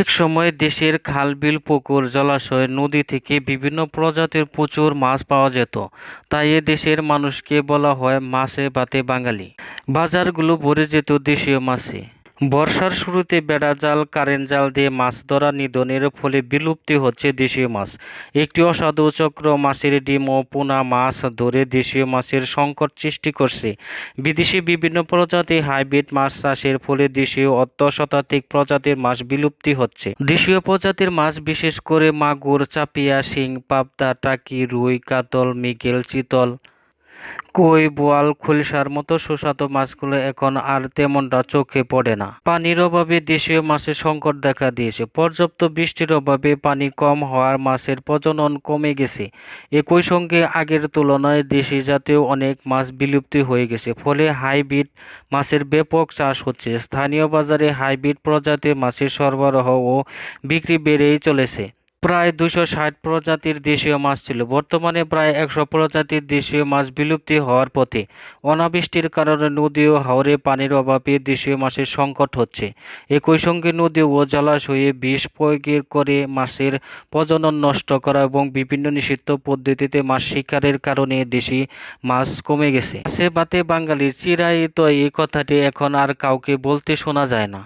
এক সময় দেশের খাল বিল পুকুর, জলাশয়, নদী থেকে বিভিন্ন প্রজাতির প্রচুর মাছ পাওয়া যেত। তাই এ দেশের মানুষকে বলা হয় মাছে ভাতে বাঙালি। বাজারগুলো ভরে যেত দেশীয় মাছে। বর্ষার শুরুতে বেড়া জাল কারেন্ট জাল দিয়ে মাছ ধরা নিধনের ফলে বিলুপ্তি হচ্ছে দেশীয় মাছ। একটি অসাধু চক্র মাছের ডিম ও পোনা মাছ ধরে দেশীয় মাছের সংকট সৃষ্টি করছে। বিদেশি বিভিন্ন প্রজাতির হাইব্রিড মাছ চাষের ফলে দেশীয় অর্ধশতাধিক প্রজাতির মাছ বিলুপ্তি হচ্ছে। দেশীয় প্রজাতির মাছ বিশেষ করে মাগুর, চাপিয়া, শিং, পাবদা, টাকি, রুই, কাতল, মৃগেল, চিতল কই, বোয়াল খোলসার মতো সুস্বাদু মাছগুলো এখন আর তেমনটা চোখে পড়ে না। পানির অভাবে দেশীয় মাছের সংকট দেখা দিয়েছে। পর্যাপ্ত বৃষ্টির অভাবে পানি কম হওয়ার মাছের প্রজনন কমে গেছে। একই সঙ্গে আগের তুলনায় দেশি জাতীয় অনেক মাছ বিলুপ্তি হয়ে গেছে। ফলে হাইব্রিড মাছের ব্যাপক চাষ হচ্ছে। স্থানীয় বাজারে হাইব্রিড প্রজাতির মাছের সরবরাহ ও বিক্রি বেড়েই চলেছে। প্রায় দুশো ষাট প্রজাতির দেশীয় মাছ ছিল। বর্তমানে প্রায় একশো প্রজাতির দেশীয় মাছ বিলুপ্তি হওয়ার পথে অনাবৃষ্টির কারণে নদী ও হাওরে পানির অভাবে দেশীয় মাছের সংকট হচ্ছে। একই সঙ্গে নদী ও জলাশয়ে বিষ প্রয়োগের করে মাছের প্রজনন নষ্ট করা এবং বিভিন্ন নিষিদ্ধ পদ্ধতিতে মাছ শিকারের কারণে দেশি মাছ কমে গেছে। মাছে ভাতে বাঙালির চিরায়ত এই কথাটি এখন আর কাউকে বলতে শোনা যায় না।